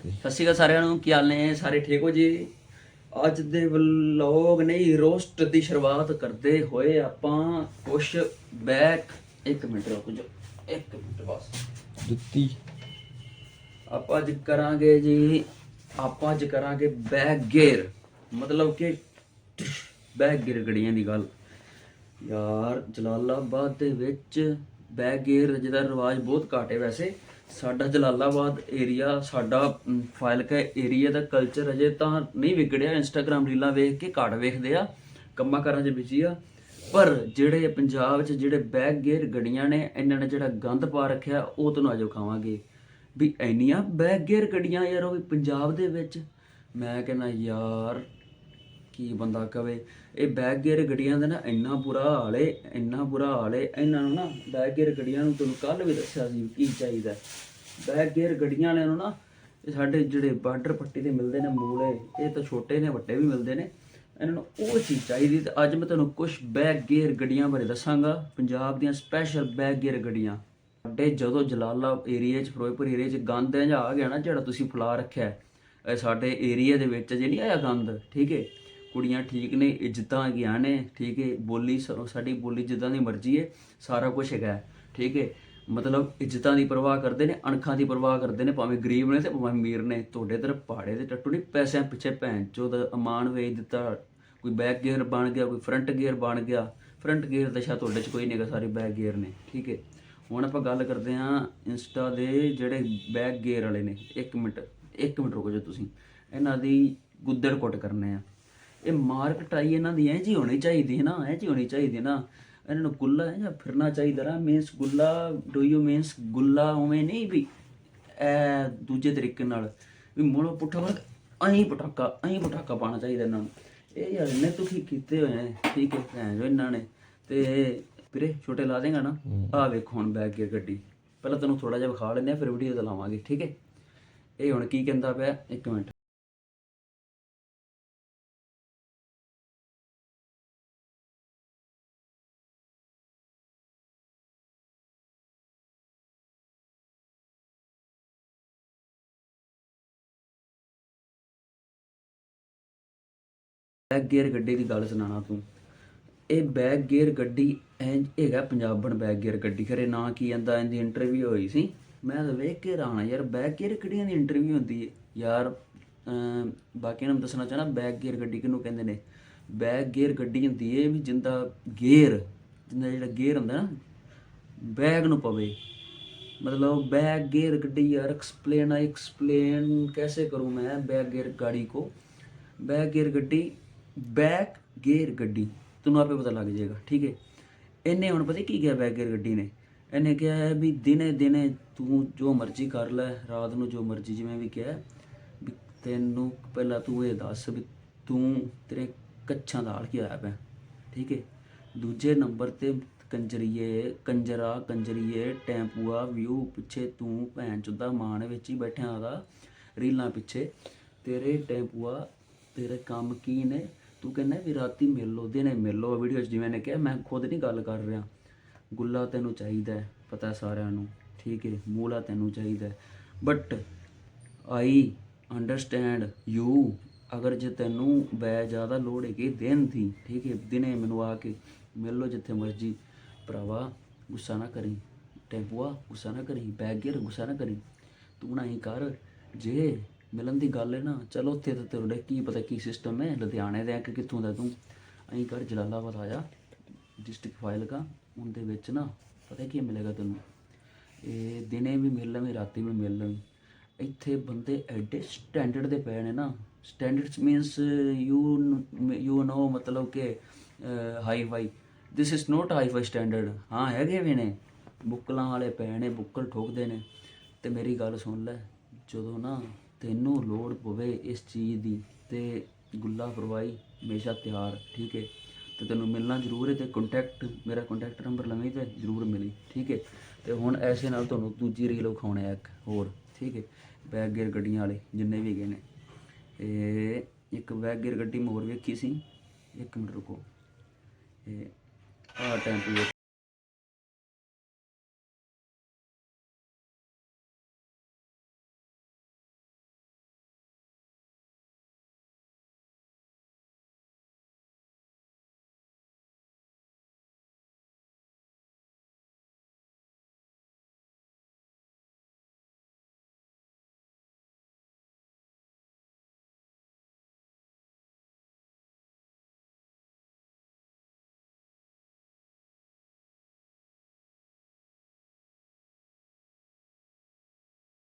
ਸਤਿ ਸ਼੍ਰੀ ਅਕਾਲ ਸਾਰਿਆਂ ਨੂੰ ਕੀ ਹਾਲ ਨੇ? ਸਾਰੇ ਠੀਕ ਹੋ ਜੀ? ਅੱਜ ਦੇ ਵਲੌਗ ਨਹੀਂ ਰੋਸਟ ਦੀ ਸ਼ੁਰੂਆਤ ਕਰਦੇ ਹੋਏ ਆਪਾਂ ਕੁਛ ਬੈਕ ਇੱਕ ਮਿੰਟ ਰੁਕ ਜਾ ਇੱਕ ਮਿੰਟ ਬਸ। ਜੁੱਤੀ। ਆਪਾਂ ਅੱਜ ਕਰਾਂਗੇ ਜੀ ਆਪਾਂ ਅੱਜ ਕਰਾਂਗੇ ਬੈਕ ਗੇਅਰ। ਮਤਲਬ ਕਿ ਬੈਕ ਗੇਅਰ ਗੱਡੀਆਂ ਦੀ ਗੱਲ। ਯਾਰ ਜਲਾਲਾਬਾਦ ਦੇ ਵਿੱਚ ਬੈਕ ਗੇਅਰ ਜਿਹਦਾ ਰਿਵਾਜ ਬਹੁਤ ਘੱਟ ਵੈਸੇ। ਸਾਡਾ ਜਲਾਲਾਬਾਦ ਏਰੀਆ ਸਾਡਾ ਫਾਇਲਕਾ ਫਾਜ਼ਿਲਕਾ ਏਰੀਆ ਦਾ ਕਲਚਰ ਅਜੇ ਤਾਂ ਨਹੀਂ ਵਿਗੜਿਆ। ਇੰਸਟਾਗ੍ਰam ਰੀਲਾਂ ਵੇਖ ਕੇ ਘਾਟ ਵੇਖਦੇ ਆ, ਕੰਮਾਂ ਕਾਰਾਂ 'ਚ ਬਿਜ਼ੀ ਆ। ਪਰ ਜਿਹੜੇ ਪੰਜਾਬ 'ਚ ਜਿਹੜੇ ਬੈਕ ਗੇਅਰ ਗੱਡੀਆਂ ਨੇ, ਇਹਨਾਂ ਨੇ ਜਿਹੜਾ ਗੰਦ ਪਾ ਰੱਖਿਆ, ਉਹ ਤੁਹਾਨੂੰ ਅੱਜ ਖਾਵਾਂਗੇ ਵੀ ਇੰਨੀਆਂ ਬੈਕ ਗੇਅਰ ਗੱਡੀਆਂ ਯਾਰ ਉਹ ਵੀ ਪੰਜਾਬ ਦੇ ਵਿੱਚ। ਮੈਂ ਕਹਿੰਦਾ, ਯਾਰ ਕੀ ਬੰਦਾ ਕਵੇ। ਇਹ ਬੈਕ ਗੇਅਰ ਗੱਡੀਆਂ ਦਾ ਨਾ ਇੰਨਾ ਬੁਰਾ ਹਾਲ ਏ, ਇੰਨਾ ਬੁਰਾ ਹਾਲ ਏ। ਇਹਨਾਂ ਨੂੰ ਨਾ ਬੈਕ ਗੇਅਰ ਗੱਡੀਆਂ ਨੂੰ ਤੁਹਾਨੂੰ ਕੱਲ ਵੀ ਦੱਸਿਆ ਸੀ ਕੀ ਚਾਹੀਦਾ। ਬੈਕ ਗੇਅਰ ਗੱਡੀਆਂ ਵਾਲਿਆਂ ਨੂੰ ਨਾ ਇਹ ਸਾਡੇ ਜਿਹੜੇ ਬਾਰਡਰ ਪੱਟੀ ਤੇ ਮਿਲਦੇ ਨੇ ਮੂਲੇ ਇਹ ਤਾਂ ਛੋਟੇ ਨੇ, ਵੱਡੇ ਵੀ ਮਿਲਦੇ ਨੇ। ਇਹਨਾਂ ਨੂੰ ਉਹ ਚੀਜ਼ ਚਾਹੀਦੀ ਤੇ ਅੱਜ ਮੈਂ ਤੁਹਾਨੂੰ ਕੁਝ ਬੈਕ ਗੇਅਰ ਗੱਡੀਆਂ ਬਾਰੇ ਦੱਸਾਂਗਾ। ਪੰਜਾਬ ਦੀਆਂ ਸਪੈਸ਼ਲ ਬੈਕ ਗੇਅਰ ਗੱਡੀਆਂ। ਸਾਡੇ ਜਦੋਂ ਜਲਾਲਾ ਏਰੀਆ 'ਚ, ਫਿਰੋਜ਼ਪੁਰ ਏਰੀਆ 'ਚ ਗੰਦ ਇੰਝ ਆ ਗਿਆ ਨਾ ਜਿਹੜਾ ਤੁਸੀਂ ਫਲਾ ਰੱਖਿਆ। ਇਹ ਸਾਡੇ ਏਰੀਆ ਦੇ ਵਿੱਚ ਜੇ ਨਹੀਂ ਆਇਆ ਗੰਦ, ਠੀਕ ਹੈ ਕੁੜੀਆਂ ਠੀਕ ਨੇ, ਇੱਜ਼ਤਾਂ ਹੈਗੀਆਂ ਨੇ, ਠੀਕ ਹੈ ਬੋਲੀ ਸ- ਸਾਡੀ ਬੋਲੀ ਜਿੱਦਾਂ ਦੀ ਮਰਜ਼ੀ ਹੈ ਸਾਰਾ ਕੁਝ ਹੈਗਾ ਠੀਕ ਹੈ ਮਤਲਬ ਇੱਜ਼ਤਾਂ ਦੀ ਪਰਵਾਹ ਕਰਦੇ ਨੇ, ਅਣਖਾਂ ਦੀ ਪਰਵਾਹ ਕਰਦੇ ਨੇ, ਭਾਵੇਂ ਗਰੀਬ ਨੇ ਤੇ ਭਾਵੇਂ ਅਮੀਰ ਨੇ, ਤੁਹਾਡੇ ਤਰ੍ਹਾਂ ਪਹਾੜੇ ਦੇ ਟੱਟੂ ਨਹੀਂ, ਪੈਸਿਆਂ ਪਿੱਛੇ ਭੈਣ ਚੋਦ ਅਮਾਨ ਵੇਚ ਦਿੱਤਾ, ਕੋਈ ਬੈਕ ਗੇਅਰ ਬਣ ਗਿਆ, ਕੋਈ ਫਰੰਟ ਗੇਅਰ ਬਣ ਗਿਆ, ਫਰੰਟ ਗੇਅਰ ਤਾਂ ਤੁਹਾਡੇ 'ਚ ਕੋਈ ਨਹੀਂਗਾ ਸਾਰੇ ਬੈਕ ਗੇਅਰ ਨੇ, ਠੀਕ ਹੈ ਹੁਣ ਆਪਾਂ ਗੱਲ ਕਰਦੇ ਹਾਂ ਇੰਸਟਾ ਦੇ ਜਿਹੜੇ ਬੈਕ ਗੇਅਰ ਵਾਲੇ ਨੇ 1 ਮਿੰਟ 1 ਮਿੰਟ ਰੁਕੋ ਜੋ ਤੁਸੀਂ, ਇਹਨਾਂ ਦੀ ਗੁੱਦੜ ਕੁੱਟ ਕਰਨੇ ਆ। ਇਹ ਮਾਰਕਟ ਆਈ ਇਹਨਾਂ ਦੀ ਐ ਜੀ ਹੋਣੀ ਚਾਹੀਦੀ ਹੈ ਨਾ ਐ ਜੀ ਹੋਣੀ ਚਾਹੀਦੀ ਹੈ ਨਾ। ਇਹਨਾਂ ਨੂੰ ਗੁੱਲਾ ਹੈ ਜਾਂ ਫਿਰਨਾ ਚਾਹੀਦਾ ਨਾ ਮੀਨਸ ਗੁੱਲਾ ਡੂ ਯੂ ਮੀਨਸ ਗੁੱਲਾ ਉਵੇਂ ਨਹੀਂ ਵੀ ਐ ਦੂਜੇ ਤਰੀਕੇ ਨਾਲ। ਵੀ ਮੋੜੋ ਪੁੱਠਾ ਵਰਗ ਅਹੀਂ ਪਟਾਕਾ ਅਹੀਂ ਪਟਾਕਾ ਪਾਣਾ ਚਾਹੀਦਾ ਇਹਨਾਂ ਨੂੰ। ਇਹ ਯਾਰ ਇਹਨੇ ਤੁਸੀਂ ਕੀਤੇ ਹੋਏ ਨੇ ਠੀਕ ਹੈ ਭੈਣ ਜੋ ਇਹਨਾਂ ਨੇ। ਤੇ ਵੀਰੇ ਛੋਟੇ ਲਾ ਦੇਗਾ ਨਾ। ਆਹ ਵੇਖੋ ਹੁਣ ਬੈਗ ਗੇਅਰ ਗੱਡੀ। ਪਹਿਲਾਂ ਤੈਨੂੰ ਥੋੜਾ ਜਿਹਾ ਵਿਖਾ ਲੈਂਦੇ ਆ ਫਿਰ ਵੀਡੀਓ ਤੇ ਲਾਵਾਂਗੇ ਠੀਕ ਹੈ? ਇਹ ਹੁਣ ਕੀ ਕਹਿੰਦਾ ਪਿਆ ਇੱਕ ਮਿੰਟ। ਬੈਕ ਗੇਅਰ ਗੱਡੀ ਦੀ ਗੱਲ ਸੁਣਾਣਾ ਤੂੰ। ਇਹ ਬੈਕ ਗੇਅਰ ਗੱਡੀ ਐਂ ਹੈਗਾ ਪੰਜਾਬਣ ਬੈਕ ਗੇਅਰ ਗੱਡੀ। ਖਰੇ ਨਾ ਕੀ ਜਾਂਦਾ ਇਹਦੀ ਇੰਟਰਵਿਊ ਹੋਈ ਸੀ। ਮੈਂ ਤਾਂ ਵੇਖ ਕੇ ਰਾਣਾ ਯਾਰ, ਬੈਕ ਗੇਅਰ ਕਿਹੜੀਆਂ ਦੀ ਇੰਟਰਵਿਊ ਹੁੰਦੀ ਹੈ ਯਾਰ ਬਾਕੀ ਨੂੰ ਦੱਸਣਾ ਚਾਹਣਾ, ਬੈਕ ਗੇਅਰ ਗੱਡੀ ਕਿਹਨੂੰ ਕਹਿੰਦੇ ਨੇ? ਬੈਕ ਗੇਅਰ ਗੱਡੀ ਹੁੰਦੀ ਹੈ ਵੀ ਜਿੰਦਾ ਗੇਅਰ, ਜਿੰਦਾ ਜਿਹੜਾ ਗੇਅਰ ਹੁੰਦਾ ਨਾ, ਬੈਗ ਨੂੰ ਪਵੇ। ਮਤਲਬ ਬੈਕ ਗੇਅਰ ਗੱਡੀ ਯਾਰ ਐਕਸਪਲੇਨ ਆ ਐਕਸਪਲੇਨ ਕੈਸੇ ਕਰੂੰ ਮੈਂ ਬੈਕ ਗੇਅਰ ਗਾੜੀ ਕੋ? ਬੈਕ ਗੇਅਰ ਗੱਡੀ ਬੈਕ ਗੇਅਰ ਗੱਡੀ। ਤੁਹਾਨੂੰ ਆਪੇ ਪਤਾ ਲੱਗ ਜਾਏਗਾ, ਠੀਕ ਹੈ? ਇਹਨੇ ਹੁਣ ਪਤਾ ਕੀ ਕਿਹਾ ਬੈਕ ਗੇਅਰ ਗੱਡੀ ਨੇ? ਇਹਨੇ ਕਿਹਾ ਹੈ ਵੀ ਦਿਨੇ ਦਿਨੇ ਤੂੰ ਜੋ ਮਰਜ਼ੀ ਕਰ ਲੈ, ਰਾਤ ਨੂੰ ਜੋ ਮਰਜ਼ੀ ਜਿਵੇਂ ਵੀ ਕਿਹਾ, ਵੀ ਤੈਨੂੰ ਪਹਿਲਾਂ ਤੂੰ ਇਹ ਦੱਸ ਵੀ ਤੂੰ ਤੇਰੇ ਕੱਛਾਂ ਦਾ ਹਾਲ ਕੀ ਹੋਇਆ ਪਿਆ, ਠੀਕ ਹੈ? ਦੂਜੇ ਨੰਬਰ ਤੇ ਕੰਜਰੀਏ, ਕੰਜਰਾ, ਕੰਜਰੀਏ, ਟੈਂਪੂਆ, ਵਿਊ ਪਿੱਛੇ ਤੂੰ ਭੈਣ ਚੁੱਦਾ ਮਾਣ ਵਿੱਚ ਹੀ ਬੈਠਿਆ ਆਦਾ ਰੀਲਾਂ ਪਿੱਛੇ। ਤੇਰੇ ਟੈਂਪੂਆ, ਤੇਰੇ ਕੰਮ ਕੀ ਨੇ? ਤੂੰ ਕਹਿੰਦਾ ਵੀ ਰਾਤੀ ਮਿਲ ਲਓ, ਦਿਨੇ ਮਿਲ ਲੋ ਵੀਡੀਓ 'ਚ, ਜਿਵੇਂ ਨੇ ਕਿਹਾ, ਮੈਂ ਖੁਦ ਨਹੀਂ ਗੱਲ ਕਰ ਰਿਹਾ। ਗੁੱਲਾ ਤੈਨੂੰ ਚਾਹੀਦਾ ਹੈ, ਪਤਾ ਸਾਰਿਆਂ ਨੂੰ, ਠੀਕ ਹੈ, ਮੂਲਾ ਤੈਨੂੰ ਚਾਹੀਦਾ ਹੈ। ਬਟ ਆਈ ਅੰਡਰਸਟੈਂਡ ਯੂ ਅਗਰ ਜੇ ਤੈਨੂੰ ਬੈ ਜ਼ਿਆਦਾ ਲੋੜ ਹੈਗੀ ਦਿਨ ਦੀ, ਠੀਕ ਹੈ, ਦਿਨੇ ਮੈਨੂੰ ਆ ਕੇ ਮਿਲ ਲੋ ਜਿੱਥੇ ਮਰਜ਼ੀ, ਭਰਾਵਾ, ਗੁੱਸਾ ਨਾ ਕਰੀ ਟੈਂਪੂਆ ਗੁੱਸਾ ਨਾ ਕਰੀ ਬੈਗਰ ਗੁੱਸਾ ਨਾ ਕਰੀ, ਤੂੰ ਨਾ ਹੀ ਕਰ, ਜੇ ਮਿਲਣ ਦੀ ਗੱਲ ਹੈ ਨਾ। ਚਲੋ ਉੱਥੇ ਤਾਂ ਤੇਰੇ ਕੀ ਪਤਾ ਕੀ ਸਿਸਟਮ ਹੈ, ਲੁਧਿਆਣੇ ਦਾ ਕਿ ਕਿੱਥੋਂ ਦਾ ਤੂੰ। ਅਸੀਂ ਕਰ ਜਲਾਲਾਬਾਦ ਆਇਆ ਡਿਸਟ੍ਰਿਕਟ ਫਾਈਲ ਕਾ, ਉਹਦੇ ਵਿੱਚ ਨਾ ਪਤਾ ਕੀ ਮਿਲੇਗਾ ਤੈਨੂੰ? ਇਹ ਦਿਨੇ ਵੀ ਮਿਲ ਲਵੇਂ, ਰਾਤੀ ਵੀ ਮਿਲ ਲਵੇਂ। ਇੱਥੇ ਬੰਦੇ ਐਡੇ ਸਟੈਂਡਰਡ ਦੇ ਪਏ ਨੇ ਨਾ। Standards means you you know ਮਤਲਬ ਕਿ hi fi this is not hi fi standard ਹਾਂ, ਹੈਗੇ ਵੀ ਨੇ। ਬੁੱਕਲਾਂ ਵਾਲੇ ਪਏ ਨੇ, ਬੁੱਕਲ ਠੋਕਦੇ ਨੇ। ਤੇ ਮੇਰੀ ਗੱਲ ਸੁਣ ਲੈ, ਜਦੋਂ ਨਾ ਤੈਨੂੰ ਲੋੜ ਪਵੇ ਇਸ ਚੀਜ਼ ਦੀ ਤੇ ਗੁੱਲਾ ਫਰਵਾਈ ਹਮੇਸ਼ਾ ਤਿਆਰ, ਠੀਕ ਹੈ? ਤੇ ਤੈਨੂੰ ਮਿਲਣਾ ਜ਼ਰੂਰ ਹੈ ਤੇ ਕੰਟੈਕਟ ਮੇਰਾ ਕੰਟੈਕਟ ਨੰਬਰ ਲਵੇਂ ਤੇ ਜ਼ਰੂਰ ਮਿਲੀ, ਠੀਕ ਹੈ? ਤੇ ਹੁਣ ਐਸੇ ਨਾਲ ਤੁਹਾਨੂੰ ਦੂਜੀ ਰੀਲ ਵਿਖਾਉਣੇ ਆ ਇੱਕ ਹੋਰ, ਠੀਕ ਹੈ? ਬੈਕ ਗੇਅਰ ਗੱਡੀਆਂ ਵਾਲੇ, ਜਿੰਨੇ ਵੀ ਗਏ ਨੇ। ਇਹ ਇੱਕ ਬੈਕ ਗੇਅਰ ਗੱਡੀ ਮੈਂ ਹੋਰ ਵੇਖੀ ਸੀ। ਇੱਕ ਮਿੰਟ ਰੁਕੋ। ਇਹ ਆਹ ਟੈਂਪੂ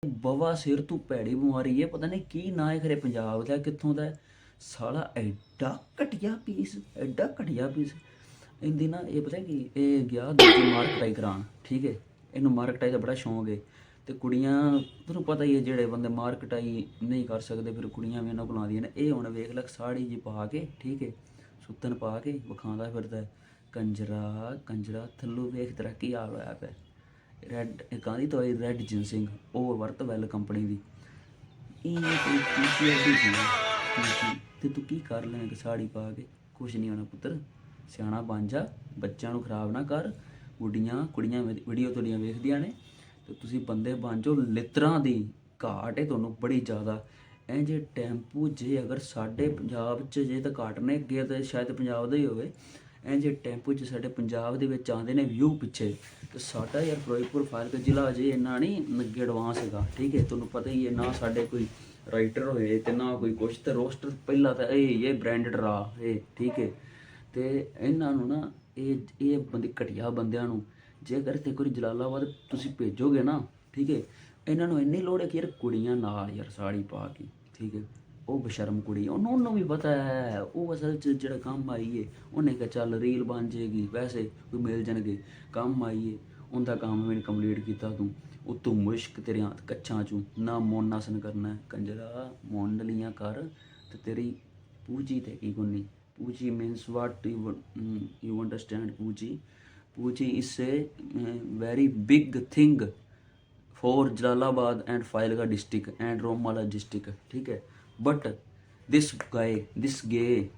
ਬਵਾ ਸਿਰ ਤੋਂ ਭੈੜੀ ਬਿਮਾਰੀ ਹੈ ਪਤਾ ਨਹੀਂ ਕੀ ਨਾਂ ਹੈ ਖਰੇ ਪੰਜਾਬ ਦਾ, ਕਿੱਥੋਂ ਦਾ ਸਾਲਾ ਐਡਾ ਘਟਿਆ ਪੀਸ ਐਡਾ ਘਟਿਆ ਪੀਸ ਇਹਦੀ ਨਾ, ਇਹ ਪਤਾ ਕੀ, ਇਹ ਗਿਆ ਦੂਜੀ ਮਾਰਕ ਟਰਾਈ ਠੀਕ ਹੈ ਇਹਨੂੰ ਮਾਰਕ ਦਾ ਬੜਾ ਸ਼ੌਂਕ ਹੈ ਤੇ ਕੁੜੀਆਂ ਤੁਹਾਨੂੰ ਪਤਾ ਹੀ ਹੈ ਜਿਹੜੇ ਬੰਦੇ ਮਾਰਕ ਟਰਾਈ ਨਹੀਂ ਕਰ ਸਕਦੇ, ਫਿਰ ਕੁੜੀਆਂ ਵੀ ਇਹਨਾਂ ਕੋਲ ਆਉਂਦੀਆਂ ਨੇ। ਇਹ ਹੁਣ ਵੇਖ ਲੈ, ਸਾੜੀ ਜੀ ਪਾ ਕੇ, ਠੀਕ ਹੈ ਸੁੱਤਨ ਪਾ ਕੇ, ਵਿਖਾਉਂਦਾ ਫਿਰਦਾ ਕੰਜਰਾ ਕੰਜਰਾ, ਥੱਲੂ ਵੇਖ ਤੇਰਾ ਕੀ ਹਾਲ ਹੋਇਆ ਪਿਆ। ਰੈੱਡ ਕਾਹਦੀ ਦਵਾਈ ਰੈੱਡ ਜਿੰਸਿੰਗ ਉਹ ਵਰਤ ਵੈਲ ਕੰਪਨੀ ਦੀ। ਇਹ ਕੋਈ ਪੀਸੀਆਰ ਦੀ ਤੇ ਤੂੰ ਕੀ ਕਰ ਲੈਂਗਾ ਸਾੜੀ ਪਾ ਕੇ। ਕੁਛ ਨਹੀਂ ਹੋਣਾ ਪੁੱਤਰ। ਸਿਆਣਾ ਬਣ ਜਾ। ਬੱਚਿਆਂ ਨੂੰ ਖਰਾਬ ਨਾ ਕਰ। ਗੁੱਡੀਆਂ ਕੁੜੀਆਂ ਵੀਡੀਓ ਤੁਹਾਡੀਆਂ ਵੇਖਦੀਆਂ ਨੇ। ਤੇ ਤੁਸੀਂ ਬੰਦੇ ਬਣ ਜਾਓ। ਲਿੱਤਰਾਂ ਦੀ ਘਾਟ ਹੈ ਤੁਹਾਨੂੰ ਬੜੀ ਜ਼ਿਆਦਾ। ਐ ਜੇ ਟੈਂਪੂ ਜੇ ਅਗਰ ਸਾਡੇ ਪੰਜਾਬ 'ਚ ਜੇ ਤਾਂ ਘਾਟ ਨੇ ਅੱਗੇ ਤਾਂ ਸ਼ਾਇਦ ਪੰਜਾਬ ਦਾ ਹੀ ਹੋਵੇ। ਐ ਜੇ ਟੈਂਪੂ 'ਚ ਸਾਡੇ ਪੰਜਾਬ ਦੇ ਵਿੱਚ ਆਉਂਦੇ ਨੇ ਵਿਊ ਪਿੱਛੇ, ਤੇ ਸਾਡਾ ਯਾਰ ਫਿਰੋਜ਼ਪੁਰ ਫਾਜ਼ਿਲਕਾ ਜ਼ਿਲ੍ਹਾ ਅਜੇ ਇੰਨਾ ਨਹੀਂ ਅੱਗੇ ਐਡਵਾਂਸ ਹੈਗਾ, ਠੀਕ ਹੈ? ਤੁਹਾਨੂੰ ਪਤਾ ਹੀ ਹੈ, ਨਾ ਸਾਡੇ ਕੋਈ ਰਾਈਟਰ ਹੋਏ ਤੇ ਨਾ ਕੋਈ ਕੁਛ, ਤੇ ਰੋਸਟਰ ਪਹਿਲਾਂ ਤਾਂ ਇਹ ਇਹ ਬ੍ਰਾਂਡਡ ਰਾ ਇਹ, ਠੀਕ ਹੈ? ਤੇ ਇਹਨਾਂ ਨੂੰ ਨਾ ਇਹ ਇਹ ਬੰਦੇ, ਘਟਿਆ ਬੰਦਿਆਂ ਨੂੰ ਜੇਕਰ ਤੇ ਕੋਈ ਜਲਾਲਾਬਾਦ ਤੁਸੀਂ ਭੇਜੋਗੇ ਨਾ, ਠੀਕ ਹੈ? ਇਹਨਾਂ ਨੂੰ ਇੰਨੀ ਲੋੜ ਹੈ ਕਿ ਯਾਰ ਕੁੜੀਆਂ ਨਾਲ ਯਾਰ ਸਾੜੀ ਪਾ ਕੇ, ਠੀਕ ਹੈ? ਉਹ ਬਸ਼ਰਮ ਕੁੜੀ ਉਹਨੂੰ ਉਹਨੂੰ ਵੀ ਪਤਾ ਹੈ ਉਹ ਅਸਲ ਚ ਜਿਹੜਾ ਕੰਮ ਆਈ ਏ ਉਹਨੇ ਕਿਹਾ ਚੱਲ ਰੀਲ ਬਣ ਜੇਗੀ ਵੈਸੇ ਕੋਈ ਮਿਲ ਜਾਣਗੇ ਕੰਮ ਆਈ ਏ ਉਹਦਾ ਕੰਮ ਵੀ ਕੰਪਲੀਟ ਕੀਤਾ ਤੂੰ ਉਤੋਂ ਮੁਸ਼ਕ ਤੇਰੇ ਹੱਥ ਕੱਛਾਂ ਚੋਂ ਨਾ ਮੋਨਾਸਨ ਕਰਨਾ ਹੈ, ਕੰਜਰਾ ਮੋਂਡਲੀਆਂ ਕਰ ਤੇ ਤੇਰੀ ਪੂਜੀ ਤੇ ਕੀ ਗੁੰਨੀ ਪੂਜੀ means what you mm, you understand ਪੂਜੀ ਪੂਜੀ is a uh, very big thing for Jalalabad and Failga district and Romala district ठीक है But this guy, this gay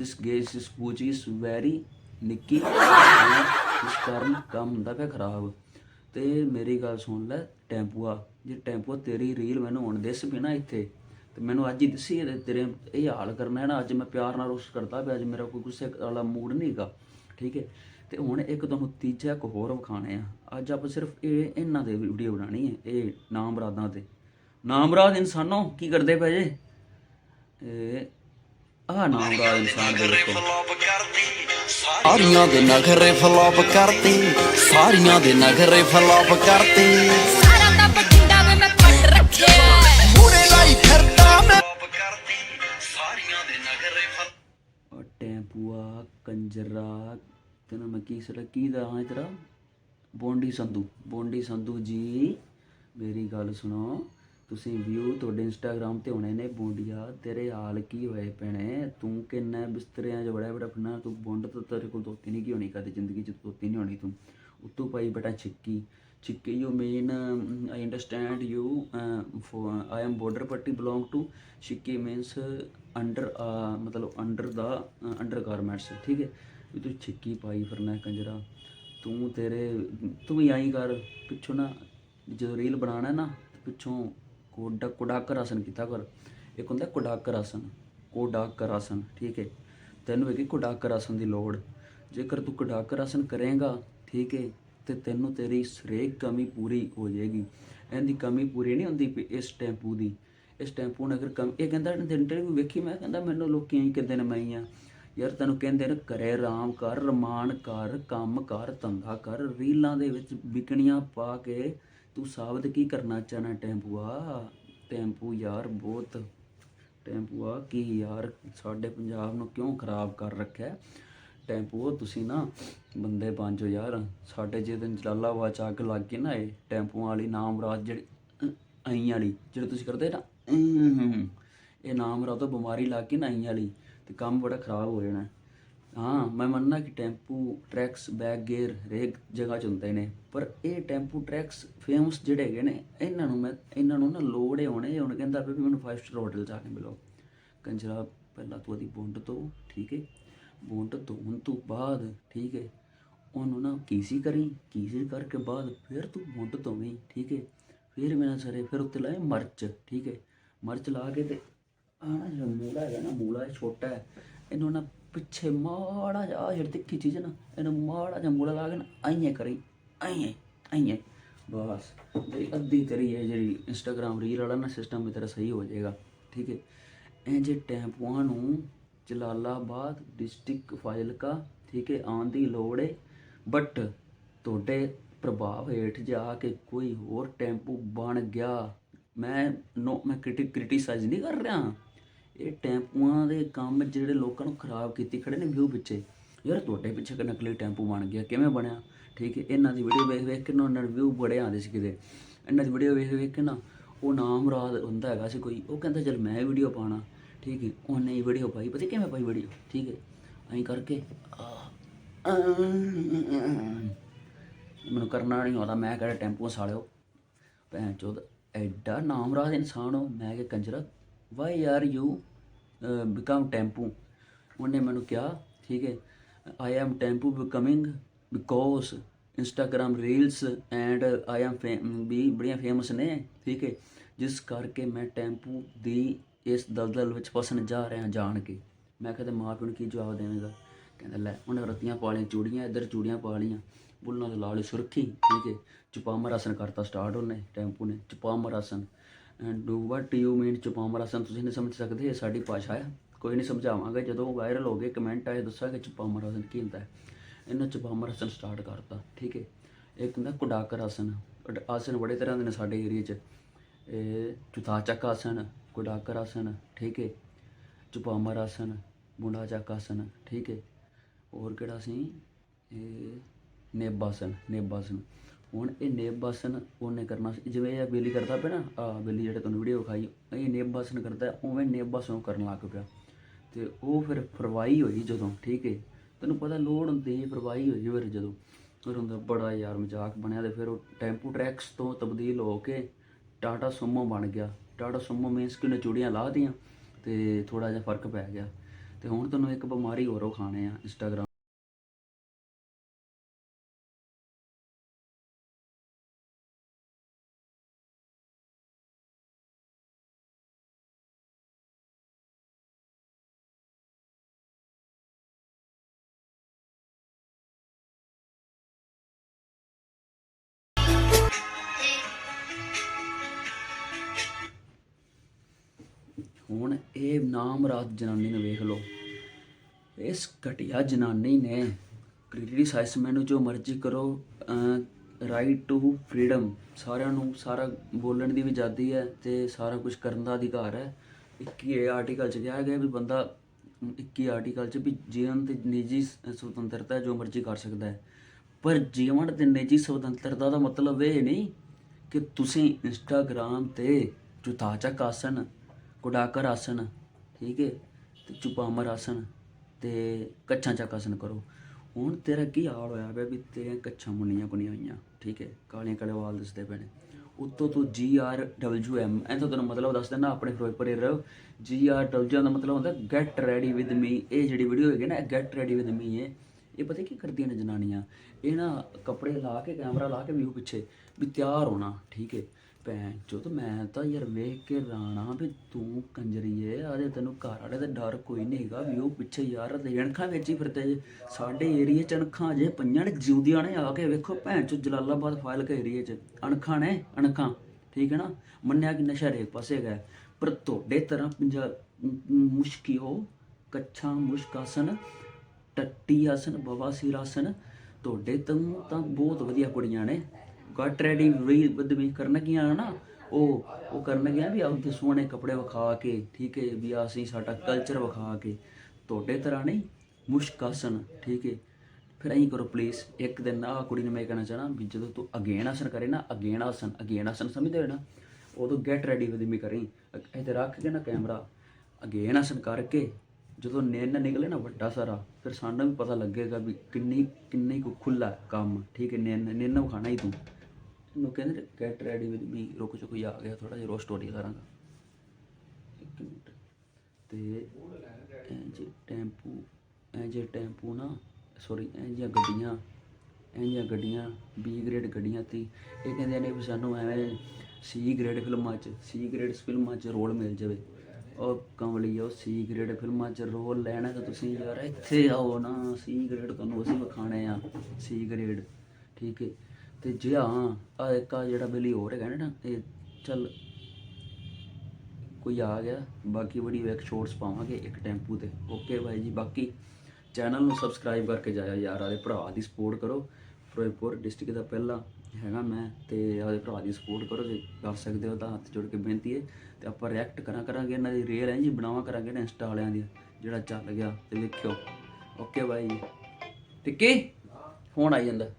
this gay is Pooji is very ਨਿੱਕੀ ਇਸ ਕਾਰਨ ਕੰਮ ਹੁੰਦਾ ਪਿਆ ਖਰਾਬ। ਤੇ ਮੇਰੀ ਗੱਲ ਸੁਣ ਲੈ, ਟੈਂਪੂਆ। ਜੇ ਟੈਂਪੂਆ ਤੇਰੀ ਰੀਲ ਮੈਨੂੰ ਹੁਣ ਦਿਸ ਵੀ ਨਾ ਇੱਥੇ, ਤੇ ਮੈਨੂੰ ਅੱਜ ਹੀ ਦਿਸੀ ਇਹ ਤੇਰੇ ਇਹ ਹਾਲ ਕਰਨਾ ਹੈ ਨਾ। ਅੱਜ ਮੈਂ ਪਿਆਰ ਨਾਲ ਰੋਸਟ ਕਰਦਾ ਪਿਆ, ਅੱਜ ਮੇਰਾ ਕੋਈ ਗੁੱਸੇ ਵਾਲਾ ਮੂਡ ਨਹੀਂ ਹੈਗਾ। ਠੀਕ ਹੈ? ਤੇ ਹੁਣ ਇੱਕ ਤੁਹਾਨੂੰ ਤੀਜਾ ਇੱਕ ਹੋਰ ਵਿਖਾਣੇ ਆ। ਅੱਜ ਆਪਾਂ ਸਿਰਫ ਇਹ ਇਹਨਾਂ ਦੇ ਵੀਡੀਓ ਬਣਾਣੀ ਹੈ, ਇਹ ਨਾਮ ਬਰਾਦਾਂ ਤੇ। ਨਾਮ ਬਰਾਦ ਇਨਸਾਨੋ ਕੀ ਕਰਦੇ ਪਏ ਜੇ? ਇਹ ਆਹ ਨਾਮ ਬਰਾਦ ਇਨਸਾਨ ਦੇ ਵਿੱਚ। ਸਾਰੀਆਂ ਦੇ ਨਖਰੇ ਫਲੋਪ ਕਰਤੀ ਸਾਰੀਆਂ ਦੇ ਨਖਰੇ ਫਲੋਪ ਕਰਤੀ ਸਾਰਾ ਦਾ ਬਠਿੰਡਾ ਵੇ ਮੈਂ ਪੱਟ ਰੱਖਿਆ। ਮੂਰੇ ਲਾਈ ਫਿਰਦਾ ਮੈਂ। ਫਲੋਪ ਕਰਤੀ ਸਾਰੀਆਂ ਦੇ ਨਖਰੇ ਫਲੋਪ ਟੈਂਪੂਆ ਕੰਜਰਾ ਤੈਨੂੰ ਮੈਂ ਕੀ ਦਾ ਹਾਂ ਤੇਰਾ? ਬੋਂਡੀ ਸੰਧੂ ਬੋਂਡੀ ਸੰਧੂ ਜੀ ਮੇਰੀ ਗੱਲ ਸੁਣੋ। ਤੁਸੀਂ ਵਿਊ ਤੁਹਾਡੇ ਇੰਸਟਾਗ੍ਰam ਤੇ ਹੋਣੇ ਨੇ ਬੋਂਡੀਆ ਤੇਰੇ ਹਾਲ ਕੀ ਹੋਏ ਪੈਣੇ ਤੂੰ ਕਿੰਨਾ ਬਿਸਤਰਿਆਂ 'ਚ ਬੜਾ ਬੜਾ ਫਿਰਨਾ ਤੂੰ ਬੋਂਡ ਤਾਂ ਤੇਰੇ ਕੋਲ ਧੋਤੀ ਨਹੀਂ ਕੀ ਹੋਣੀ, ਕਦੇ ਜ਼ਿੰਦਗੀ 'ਚ ਧੋਤੀ ਨਹੀਂ ਹੋਣੀ ਤੂੰ। ਉੱਤੋਂ ਪਾਈ ਬੇਟਾ ਛਿੱਕੀ ਛਿੱਕੀ you mean I understand you I am border Patti belong to ਛਿੱਕੀ ਮੀਨਸ ਅੰਡਰ ਮਤਲਬ ਅੰਡਰ ਦਾ ਅੰਡਰ ਗਾਰਮੈਂਟਸ ਠੀਕ ਹੈ? ਵੀ ਤੂੰ ਛਿੱਕੀ ਪਾਈ ਫਿਰਨਾ ਹੈ ਕੰਜਰਾ, ਤੂੰ ਤੇਰੇ, ਤੂੰ ਵੀ ਆਈ ਕਰ, ਪਿੱਛੋਂ ਨਾ ਜਦੋਂ ਰੀਲ ਬਣਾਣਾ ਨਾ ਪਿੱਛੋਂ ਕੋਡਾ ਕੋਡਾਕਰ ਆਸਨ ਕੀਤਾ ਕਰ। ਇੱਕ ਹੁੰਦਾ ਕੋਡਾਕਰ ਆਸਨ ਕੋਡਾਕਰ ਆਸਨ ਠੀਕ ਹੈ। ਤੈਨੂੰ ਇਹ ਕੋਡਾਕਰ ਆਸਨ ਦੀ ਲੋੜ। ਜੇਕਰ ਤੂੰ ਕੋਡਾਕਰ ਆਸਨ ਕਰੇਗਾ, ਠੀਕ ਹੈ, ਤੇ ਤੈਨੂੰ ਤੇਰੀ ਸਰੇਕ ਕਮੀ ਪੂਰੀ ਹੋ ਜਾਏਗੀ। ਇਹਦੀ ਕਮੀ ਪੂਰੀ ਨਹੀਂ ਹੁੰਦੀ ਵੀ ਇਸ ਟੈਂਪੂ ਦੀ। ਇਸ ਟੈਂਪੂ ਨੇ ਅਗਰ ਕਮ ਇਹ ਕਹਿੰਦਾ ਇੰਟਰਵਿਊ ਵੇਖੀ, ਮੈਂ ਕਹਿੰਦਾ ਮੈਨੂੰ ਲੋਕੀ ਐਂ ਕਹਿੰਦੇ ਨੇ, ਮੈਂ ਆ। ਯਾਰ ਤੈਨੂੰ ਕਹਿੰਦੇ ਨੇ, ਕਰੇ ਆਰਾਮ ਕਰ, ਰਮਾਨ ਕਰ, ਕੰਮ ਕਰ, ਧੰਦਾ ਕਰ, ਰੀਲਾਂ ਦੇ ਵਿੱਚ ਵਿਕਣੀਆਂ ਪਾ ਕੇ ਤੂੰ ਸਾਬਤ ਕੀ ਕਰਨਾ ਚਾਹਨਾ ਟੈਂਪੂਆ ਟੈਂਪੂ ਯਾਰ ਬਹੁਤ ਟੈਂਪੂਆ ਕੀ ਯਾਰ ਸਾਡੇ ਪੰਜਾਬ ਨੂੰ ਕਿਉਂ ਖਰਾਬ ਕਰ ਰੱਖਿਆ? ਹੈ? ਟੈਂਪੂ ਤੁਸੀਂ ਨਾ ਬੰਦੇ ਬਣ ਜਾਓ ਯਾਰ। ਸਾਡੇ ਜੇ ਦਿਨ ਜਲਾਲਾਬਾਦ ਚ ਅੱਗ ਲੱਗ ਗਈ ਨਾ ਇਹ ਟੈਂਪੂਆਂ ਵਾਲੀ ਨਾਮਰਾਤ ਜਿਹੜੀ ਆਈ ਵਾਲੀ ਜਿਹੜੇ ਤੁਸੀਂ ਕਰਦੇ ਨਾ ਇਹ ਨਾਮ ਰਾਤ ਤੋਂ ਬਿਮਾਰੀ ਲੱਗ ਗਈ ਨਾ ਆਈ ਵਾਲੀ ਤੇ ਕੰਮ ਬੜਾ ਖਰਾਬ ਹੋ ਜਾਣਾ। ਹਾਂ, ਮੈਂ ਮੰਨਣਾ ਕਿ ਟੈਂਪੂ, ਟਰੈਕਸ ਬੈਕ ਗੇਅਰ ਹਰੇਕ ਜਗ੍ਹਾ 'ਚ ਹੁੰਦੇ ਨੇ। ਪਰ ਇਹ ਟੈਂਪੂ ਟਰੈਕਸ ਫੇਮਸ ਜਿਹੜੇ ਹੈਗੇ ਨੇ, ਇਹਨਾਂ ਨੂੰ ਮੈਂ, ਇਹਨਾਂ ਨੂੰ ਨਾ ਲੋੜ ਹੀ ਹੋਣੇ ਹੁਣ ਕਹਿੰਦਾ ਵੀ ਮੈਨੂੰ 5 ਸਟਾਰ ਹੋਟਲ ਜਾ ਕੇ ਮਿਲੋ। ਕੰਜਰਾ ਪਹਿਲਾਂ ਤੂੰ ਉਹਦੀ ਬੁੰਡ ਤੋਂ ਠੀਕ ਹੈ ਬੁੰਡ ਧੋਣ ਤੋਂ ਬਾਅਦ, ਠੀਕ ਹੈ ਉਹਨੂੰ ਨਾ ਕੀਸੀ ਕਰੀ, ਕੀਸੀ ਕਰਕੇ ਬਾਅਦ ਫਿਰ ਤੂੰ ਬੁੰਡ ਧੋਵੇਂ, ਠੀਕ ਹੈ ਫਿਰ ਮੇਰਾ ਸਰੇ ਫਿਰ ਉੱਤੇ ਲਾਏ ਮਰਚ, ਠੀਕ ਹੈ ਮਰਚ ਲਾ ਕੇ ਤੇ ਆਹ ਜਿਹੜਾ ਮੂਲਾ ਹੈਗਾ ਨਾ, ਮੂਲਾ ਇਹ ਛੋਟਾ ਹੈ, ਇਹਨੂੰ ਨਾ ਪਿੱਛੇ ਮਾੜਾ ਜਿਹਾ, ਆਹ ਜਿਹੜੀ ਤਿੱਖੀ ਚੀਜ਼ ਹੈ ਨਾ, ਇਹਨੂੰ ਮਾੜਾ ਜਿਹਾ ਮੂਲਾ ਲਾ ਕੇ ਨਾ ਆਈਏ ਕਰੀ। ਆਈਏ ਆਈਏ ਬਸ ਤੇ ਅੱਧੀ ਤੇਰੀ ਇਹ ਜਿਹੜੀ ਇੰਸਟਾਗ੍ਰam ਰੀਲ ਵਾਲਾ ਨਾ ਸਿਸਟਮ ਵੀ ਤੇਰਾ ਸਹੀ ਹੋ ਜਾਏਗਾ, ਠੀਕ ਹੈ। ਇਹ ਜੇ ਟੈਂਪੂਆਂ ਨੂੰ ਜਲਾਲਾਬਾਦ ਡਿਸਟ੍ਰਿਕਟ ਫਾਜ਼ਿਲਕਾ ਠੀਕ ਹੈ, ਆਉਣ ਦੀ ਲੋੜ ਹੈ ਬਟ ਤੁਹਾਡੇ ਪ੍ਰਭਾਵ ਹੇਠ ਜਾ ਕੇ ਕੋਈ ਹੋਰ ਟੈਂਪੂ ਬਣ ਗਿਆ, ਮੈਂ ਨੋ ਮੈਂ ਕ੍ਰਿਟਿਸਾਈਜ਼ ਨਹੀਂ ਕਰ ਰਿਹਾ। ਇਹ ਟੈਂਪੂਆਂ ਦੇ ਕੰਮ ਜਿਹੜੇ ਲੋਕਾਂ ਨੂੰ ਖਰਾਬ ਕੀਤੀ, ਖੜੇ ਨੇ ਵਿਊ ਪਿੱਛੇ। ਯਾਰ ਤੁਹਾਡੇ ਪਿੱਛੇ ਕਿ ਨਕਲੀ ਟੈਂਪੂ ਬਣ ਗਿਆ, ਕਿਵੇਂ ਬਣਿਆ? ਠੀਕ ਹੈ ਇਹਨਾਂ ਦੀ ਵੀਡੀਓ ਵੇਖ ਵੇਖ ਕੇ ਨਾ ਉਹਨਾਂ ਰਿਵਿਊ ਬੜੇ ਆਉਂਦੇ ਸੀ ਕਿਤੇ। ਇਹਨਾਂ ਦੀ ਵੀਡੀਓ ਵੇਖ ਵੇਖ ਕੇ ਨਾ ਉਹ ਨਾਮ ਰਾਦ ਹੁੰਦਾ ਹੈਗਾ ਸੀ ਕੋਈ ਉਹ ਕਹਿੰਦਾ ਚਲ ਮੈਂ ਵੀਡੀਓ ਪਾਣਾ ਠੀਕ ਹੈ ਉਹਨੇ ਹੀ ਵੀਡੀਓ ਪਾਈ ਪਤਾ ਕਿਵੇਂ ਪਾਈ ਵੀਡੀਓ ਠੀਕ ਹੈ ਐਂ ਕਰਕੇ ਆਹ, ਮੈਨੂੰ ਕਰਨਾ ਨਹੀਂ ਆਉਂਦਾ ਮੈਂ ਕਿਹੜਾ ਟੈਂਪੂ ਸਾਲਿਓ। ਭੈਣ ਚੋਦ ਐਡਾ ਨਾਮਰਾਦ ਇਨਸਾਨ ਹੋ ਮੈਂ ਕਿ ਕੰਜਰਾ why are you become tempo? ਉਹਨੇ ਮੈਨੂੰ ਕਿਹਾ ਠੀਕ ਹੈ I am tempo becoming because Instagram reels and I am ਵੀ ਬੜੀਆਂ ਫੇਮਸ ਨੇ ਠੀਕ ਹੈ ਜਿਸ ਕਰਕੇ ਮੈਂ ਟੈਂਪੂ ਦੀ ਇਸ ਦਲਦਲ ਵਿੱਚ ਫਸਣ ਜਾ ਰਿਹਾ ਜਾਣ ਕੇ ਮੈਂ ਕਹਿੰਦਾ ਮਾਂ ਪਿਓ ਨੂੰ ਕੀ ਜਵਾਬ ਦੇਵੇਂਗਾ ਕਹਿੰਦਾ ਲੈ ਉਹਨੇ ਰਤੀਆਂ ਪਾ ਲਈਆਂ ਚੂੜੀਆਂ ਇੱਧਰ ਚੂੜੀਆਂ ਪਾ ਲਈਆਂ ਬੁੱਲਾਂ ਦੇ ਲਾਲ ਸੁਰਖੀ ਠੀਕ ਹੈ ਚੁਪਾਮਰ ਆਸਨ ਕਰਤਾ ਸਟਾਰਟ ਉਹਨੇ ਟੈਂਪੂ ਨੇ ਚੁਪਾਮਰ ਆਸਨ and do what you mean ਚੁਪਾਮਰ ਆਸਨ ਤੁਸੀਂ ਨਹੀਂ ਸਮਝ ਸਕਦੇ ਇਹ ਸਾਡੀ ਭਾਸ਼ਾ ਹੈ ਕੋਈ ਨਹੀਂ ਸਮਝਾਵਾਂਗਾ ਜਦੋਂ ਵਾਇਰਲ ਹੋ ਗਏ ਕਮੈਂਟ ਆਏ ਦੱਸਾਂਗੇ ਚੁਪਾਮਰ ਆਸਨ ਕੀ ਹੁੰਦਾ ਹੈ ਇਹਨਾਂ ਚੁਪਾਮਰ ਆਸਨ ਸਟਾਰਟ ਕਰਤਾ, ਠੀਕ ਹੈ। ਇੱਕ ਹੁੰਦਾ ਕੁਡਾਕਰ ਆਸਨ ਆਸਨ ਬੜੇ ਤਰ੍ਹਾਂ ਦੇ ਨੇ ਸਾਡੇ ਏਰੀਆ 'ਚ। ਇਹ ਚੁਥਾ ਚੱਕ ਆਸਨ, ਕੁਡਾਕਰ ਆਸਨ, ਠੀਕ ਹੈ। ਚੁਪਾਮਰ ਆਸਨ ਮੁੰਡਾ ਚੱਕ ਆਸਨ, ਠੀਕ ਹੈ। ਹੋਰ ਕਿਹੜਾ ਸੀ? ਇਹ ਨੇਬਾਸਨ ਨੇਬਾਸਨ ਹੁਣ ਇਹ ਨੇਬ ਆਸਨ ਉਹਨੇ ਕਰਨਾ ਜਿਵੇਂ ਇਹ ਬੇਲੀ ਕਰਦਾ ਪਿਆ ਨਾ ਆ ਬੇਲੀ ਜਿਹੜੇ ਤੁਹਾਨੂੰ ਵੀਡੀਓ ਵਿਖਾਈ, ਇਹ ਨੇਬਾਸਨ ਕਰਦਾ, ਉਵੇਂ ਨੇਬ ਨੇਬਾਸਨ ਕਰਨ ਲੱਗ ਪਿਆ। ਤੇ ਉਹ ਫਿਰ ਫਰਵਾਈ ਹੋਈ ਜਦੋਂ, ਠੀਕ ਹੈ। ਤੈਨੂੰ ਪਤਾ ਲੋੜ ਹੁੰਦੀ ਹੈ ਫਰਵਾਈ ਹੋਈ ਫਿਰ ਜਦੋਂ। ਫਿਰ ਹੁੰਦਾ ਬੜਾ ਯਾਰ ਮਜ਼ਾਕ ਬਣਿਆ ਤੇ ਫਿਰ ਉਹ ਟੈਂਪੂ ਟਰੈਕਸ ਤੋਂ ਤਬਦੀਲ ਹੋ ਕੇ ਟਾਟਾ ਸੁਮੋ ਬਣ ਗਿਆ। ਟਾਟਾ ਸੁਮੋ ਮੀਨਸ ਕਿ ਉਹਨੇ ਚੂੜੀਆਂ ਲਾ ਦਿੱਤੀਆਂ ਤੇ ਥੋੜਾ ਜਿਹਾ ਫ਼ਰਕ ਪੈ ਗਿਆ। ਤੇ ਹੁਣ ਤੁਹਾਨੂੰ ਇੱਕ ਬਿਮਾਰੀ ਹੋਰ ਖਾਣੇ ਆ ਇੰਸਟਾਗ੍ਰਾਮ ਇਹ ਨਾਮ ਰਾਤ ਜਨਾਨੀ ਨੂੰ ਵੇਖ ਲਓ। ਇਸ ਘਟਿਆ ਜਨਾਨੀ ਨੇ ਕ੍ਰਿਟਿਸਾਈਜ਼ ਮੈਨੂੰ ਜੋ ਮਰਜ਼ੀ ਕਰੋ ਰਾਈਟ ਟੂ ਫਰੀडम ਸਾਰਿਆਂ ਨੂੰ, ਸਾਰਾ ਬੋਲਣ ਦੀ ਵੀ ਆਜ਼ਾਦੀ ਹੈ ਤੇ ਸਾਰਾ ਕੁਝ ਕਰਨ ਦਾ ਅਧਿਕਾਰ ਹੈ। 21 ਆਰਟੀਕਲ ਚ ਕਿਹਾ ਗਿਆ ਵੀ ਬੰਦਾ 21 ਆਰਟੀਕਲ ਚ ਵੀ ਜੀਵਨ ਤੇ ਨਿੱਜੀ ਸੁਤੰਤਰਤਾ ਜੋ ਮਰਜ਼ੀ ਕਰ ਸਕਦਾ ਹੈ। ਪਰ ਜੀਵਨ ਤੇ ਨਿੱਜੀ ਸੁਤੰਤਰਤਾ ਦਾ ਮਤਲਬ ਇਹ ਨਹੀਂ ਕਿ ਤੁਸੀਂ ਇੰਸਟਾਗ੍ਰam ਤੇ ਚੁਤਾਚਕ ਆਸਨ ਕੁਡਾਕਰ ਆਸਨ ਠੀਕ ਹੈ? ਤੇ ਚੁਪਾਮਰ ਆਸਨ ਤੇ ਕੱਛਾਂ ਚੱਕ ਆਸਨ ਕਰੋ। ਹੁਣ ਤੇਰਾ ਕੀ ਹਾਲ ਹੋਇਆ ਪਿਆ ਵੀ ਤੇਰੀਆਂ ਕੱਛਾਂ ਮੁੰਨੀਆਂ ਕੁਨੀਆਂ ਹੋਈਆਂ, ਠੀਕ ਹੈ? ਕਾਲੀਆਂ ਕਾਲੇ ਵਾਲ ਦਿਸਦੇ ਪਏ ਨੇ। ਉੱਤੋਂ ਤੂੰ ਜੀ ਆਰ ਡਬਲਯੂ ਐਮ ਐਂ ਤਾਂ ਤੁਹਾਨੂੰ ਮਤਲਬ ਦੱਸ ਦਿੰਦਾ ਆਪਣੇ ਫਿਰੋਜ਼ਪੁਰ ਰਹੋ ਜੀ ਆਰ ਡਬਲਯੂ ਦਾ ਮਤਲਬ ਹੁੰਦਾ ਗੈਟ ਰੈਡੀ ਵਿਦ ਮੀ ਇਹ ਜਿਹੜੀ ਵੀਡੀਓ ਹੈਗੀ ਨਾ ਗੈਟ ਰੈਡੀ ਵਿਦ ਮੀ ਇਹ ਇਹ ਪਤਾ ਕੀ ਕਰਦੀਆਂ ਨੇ ਜਨਾਨੀਆਂ? ਇਹ ਨਾ ਕੱਪੜੇ ਲਾ ਕੇ, ਕੈਮਰਾ ਲਾ ਕੇ ਵੀਊ ਪਿੱਛੇ ਵੀ ਤਿਆਰ ਹੋਣਾ, ਠੀਕ ਹੈ? ਭੈਣ ਚੋਦ, ਮੈਂ ਤਾਂ ਯਾਰ ਵੇਖ ਕੇ ਰਾਣਾ ਵੀ ਤੂੰ ਕੰਜਰੀਏ ਆਦੇ ਤੈਨੂੰ ਘਰ ਵਾਲੇ ਦਾ ਡਰ ਕੋਈ ਨਹੀਂ ਹੈਗਾ ਵੀ ਉਹ ਪਿੱਛੇ ਯਾਰ ਦੇਣਖਾਂ ਵਿੱਚ ਹੀ ਫਿਰਦੇ ਜੇ। ਸਾਡੇ ਏਰੀਏ ਚ ਅਣਖਾਂ ਜੇ ਪਈਆਂ ਨੇ, ਜਿਉਂਦੀਆਂ ਨੇ ਆ ਕੇ ਵੇਖੋ ਭੈਣ ਚੋ ਜਲਾਲਾਬਾਦ ਫਾਇਲ ਕੇ ਏਰੀਏ ਚ। ਅਣਖਾਂ ਨੇ, ਅਣਖਾਂ, ਠੀਕ ਹੈ ਨਾ? ਮੰਨਿਆ ਕਿ ਨਸ਼ਾ ਹਰੇਕ ਪਾਸੇ ਹੈਗਾ ਪਰ ਤੁਹਾਡੇ ਤਰ੍ਹਾਂ ਪੰਜਾਬ ਮੁਸ਼ਕਿਓ, ਕੱਛਾਂ ਮੁਸ਼ਕਾਸਨ ਟੱਟੀ ਆਸਨ, ਬਵਾਸੀਰ ਆਸਨ, ਤੁਹਾਡੇ ਤੋਂ ਤਾਂ ਬਹੁਤ ਵਧੀਆ ਕੁੜੀਆਂ ਨੇ। ਗੱਟ ਰੈਡੀ ਵੀ ਬਦਮੀ ਕਰਨ ਗਿਆ ਨਾ ਉਹ ਉਹ ਕਰਨ ਗਿਆ ਵੀ ਆਪਦੇ ਸੋਹਣੇ ਕੱਪੜੇ ਵਿਖਾ ਕੇ, ਠੀਕ ਹੈ ਵੀ ਅਸੀਂ ਸਾਡਾ ਕਲਚਰ ਵਿਖਾ ਕੇ। ਤੁਹਾਡੇ ਤਰ੍ਹਾਂ ਨਹੀਂ ਮੁਸ਼ਕਾਸਨ ਠੀਕ ਹੈ। ਫਿਰ ਐਂ ਕਰੋ ਪਲੀਜ਼ ਇੱਕ ਦਿਨ ਆ ਕੁੜੀ ਨੂੰ ਮੈਂ ਕਹਿਣਾ ਚਾਹਣਾ ਵੀ ਜਦੋਂ ਤੂੰ ਅਗੇਨ ਆਸਨ ਕਰੇ ਨਾ ਅਗੇਨ ਆਸਨ ਅਗੇਨ ਆਸਨ ਸਮਝਦੇ ਹੋ ਨਾ, ਉਦੋਂ ਗੈਟ ਰੈਡੀ ਵਿਦ ਮੀ ਕਰੀ। ਇੱਥੇ ਰੱਖ ਕੇ ਨਾ ਕੈਮਰਾ ਅਗੇਨ ਆਸਨ ਕਰਕੇ, ਜਦੋਂ ਨਿੰਨ ਨਿਕਲੇ ਨਾ ਵੱਡਾ ਸਾਰਾ, ਫਿਰ ਸਾਨੂੰ ਵੀ ਪਤਾ ਲੱਗੇਗਾ ਵੀ ਕਿੰਨੀ ਕਿੰਨੀ ਕੁ ਖੁੱਲਾ ਕੰਮ, ਠੀਕ ਹੈ, ਨਿੰਨ ਨਿੰਨ ਵਿਖਾਣਾ ਹੀ ਤੂੰ। ਇਹਨੂੰ ਕਹਿੰਦੇ ਗੈਟ ਰੈਡੀ ਵਿਦ ਮੀ ਰੁਕ ਚੁੱਕ ਆ ਗਿਆ ਥੋੜਾ ਜਿਹਾ ਰੋ ਸਟੋਰੀ ਕਰਾਂਗਾ। ਇੱਕ ਮਿੰਟ। ਤੇ ਐਂ ਜੇ ਟੈਂਪੂ ਐਂ ਜੇ ਟੈਂਪੂ ਨਾ ਸੌਰੀ ਐਂ ਜਿਹੀਆਂ ਗੱਡੀਆਂ ਐਂ ਜਿਹੀਆਂ ਗੱਡੀਆਂ ਬੀ ਗ੍ਰੇਡ ਗੱਡੀਆਂ ਤੀ, ਇਹ ਕਹਿੰਦੇ ਨੇ ਵੀ ਸਾਨੂੰ ਐਵੇਂ ਸੀ ਗ੍ਰੇਡ ਫਿਲਮਾਂ 'ਚ ਸੀ ਗ੍ਰੇਡ ਫਿਲਮਾਂ 'ਚ ਰੋਲ ਮਿਲ ਜਾਵੇ। ਉਹ ਕਮਲੀਓ ਸੀ ਗ੍ਰੇਡ ਫਿਲਮਾਂ 'ਚ ਰੋਲ ਲੈਣਾ ਤਾਂ ਤੁਸੀਂ ਯਾਰ ਇੱਥੇ ਆਓ ਨਾ ਸੀ ਗ੍ਰੇਡ ਤੁਹਾਨੂੰ ਅਸੀਂ ਵਿਖਾਣੇ ਆ ਸੀ ਗ੍ਰੇਡ ਠੀਕ ਹੈ ਤੇ ਜੇ ਹਾਂ ਆ ਇੱਕ ਆ ਜਿਹੜਾ ਬੇਲੀ ਹੋਰ ਹੈਗਾ ਨਾ, ਇਹ ਚੱਲ ਕੋਈ ਆ ਗਿਆ, ਬਾਕੀ ਬੜੀ ਇੱਕ ਸ਼ੋਰਟਸ ਪਾਵਾਂਗੇ ਇੱਕ ਟੈਂਪੂ ਤੇ। ਓਕੇ ਬਾਈ ਜੀ, ਬਾਕੀ ਚੈਨਲ ਨੂੰ ਸਬਸਕ੍ਰਾਈਬ ਕਰਕੇ ਜਾਇਆ ਯਾਰ ਆਦੇ ਭਰਾ ਦੀ ਸਪੋਰਟ ਕਰੋ। ਫਿਰੋਜ਼ਪੁਰ ਡਿਸਟ੍ਰਿਕਟ ਦਾ ਪਹਿਲਾ ਹੈਗਾ ਮੈਂ, ਤੇ ਆਪਦੇ ਭਰਾ ਦੀ ਸਪੋਰਟ ਕਰੋ, ਜੇ ਕਰ ਸਕਦੇ ਹੋ ਤਾਂ ਹੱਥ ਜੋੜ ਕੇ ਬੇਨਤੀ ਹੈ। ਤੇ ਆਪਾਂ ਰਿਐਕਟ ਕਰਾਂ ਕਰਾਂਗੇ, ਇਹਨਾਂ ਦੀ ਰੀਲ ਹੈ ਜੀ ਬਣਾਵਾ ਕਰਾਂਗੇ ਨਾ ਇੰਸਟਾ ਵਾਲਿਆਂ ਦੀ, ਜਿਹੜਾ ਚੱਲ ਗਿਆ, ਤੇ ਵੇਖਿਓ। ਓਕੇ ਬਾਈ ਟਿੱਕੀ ਫੋਨ ਆਈ ਜਾਂਦਾ।